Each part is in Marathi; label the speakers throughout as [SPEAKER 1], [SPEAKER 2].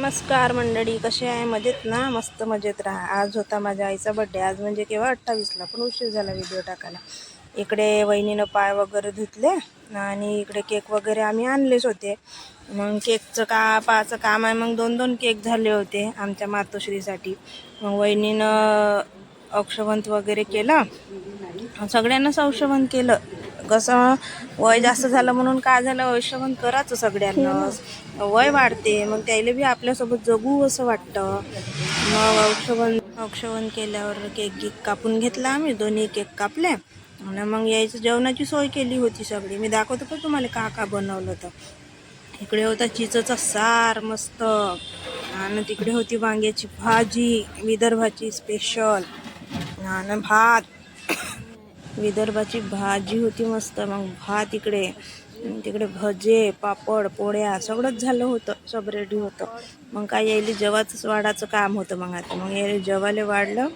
[SPEAKER 1] नमस्कार मंडळी कसे आहे? मजेत ना? मस्त मजेत राहा. आज होता माझ्या आईचा बड्डे आज म्हणजे केव्हा? अठ्ठावीसला. पण उशीर झाला व्हिडिओ टाकायला. इकडे वहिनीनं पाय वगैरे धुतले आणि इकडे केक वगैरे आम्ही आणलेच होते. मग केकचं का पाचं काम आहे. मग दोन दोन केक झाले होते आमच्या मातोश्रीसाठी. मग वहिनीनं अक्षवंत वगैरे केलं. सगळ्यांनाच औषवंत केलं. कसं वय जास्त झालं म्हणून काय झालं औषवंत करायचं सगळ्यांना. वय वाढते मग त्याला बी आपल्यासोबत जगू असं वाटतं. मग औक्षवंत औक्षवन केल्यावर केक गिक कापून घेतला आम्ही दोन्ही केक कापले. आणि मग यायचं जेवणाची सोय केली होती सगळी. मी दाखवतो का तुम्हाला का का बनवलं तर इकडे होता चिचचा सार मस्त. आणि तिकडे होती वांग्याची भाजी विदर्भाची स्पेशल आणि भात. विदर्भाची भाजी होती मस्त. मग भात इकडे तिकडे भजे पापड पोळ्या सगळंच झालं होतं सब रेडी होतं. मग काय यायली जेवाचंच वाढाचं काम होतं मग आता. मग यायला जेवायला वाढलं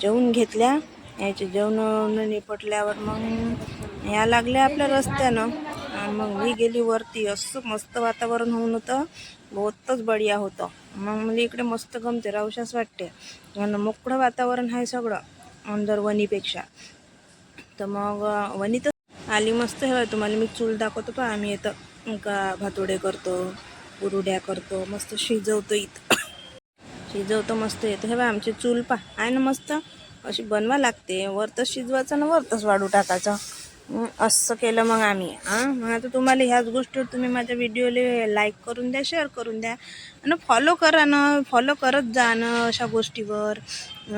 [SPEAKER 1] जेवून घेतल्या. याचे जेवण निपटल्यावर मग या लागल्या आपल्या रस्त्यानं. मग मी गेली वरती. असं मस्त वातावरण होऊन होतं. बहुतच बढिया होतं. मग मला इकडे मस्त गमते रावशाच वाटते. आणि मोकळं वातावरण आहे सगळं अंदर वनीपेक्षा तर मग वणी आली मस्त हे तुम्हाला मी चूल दाखवतो पहा. आम्ही येतं का भातोडे करतो उरुड्या करतो मस्त शिजवतो इथं. शिजवतो मस्त येतं हे बा आमची चूल पहा. आहे ना मस्त? अशी बनवा लागते. वरतच शिजवायचं ना वरतच वाढू टाकायचं. असं केलं मग आम्ही. हां मग आता तुम्हाला ह्याच गोष्टीवर तुम्ही माझ्या व्हिडिओला लाईक करून द्या शेअर करून द्या. आणि फॉलो करा ना फॉलो करत जा ना अशा गोष्टीवर.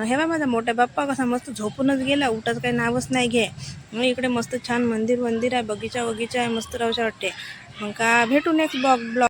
[SPEAKER 1] हे बा माझा मोठा बाप्पा कसा मस्त झोपूनच गेला उठाच काही नावच नाही घे. मग इकडे मस्त छान मंदिर मंदिर आहे बगीचा बगीचा आहे मस्त राहू वाटते. मग का भेटू नेक्स्ट ब्लॉग ब्लॉग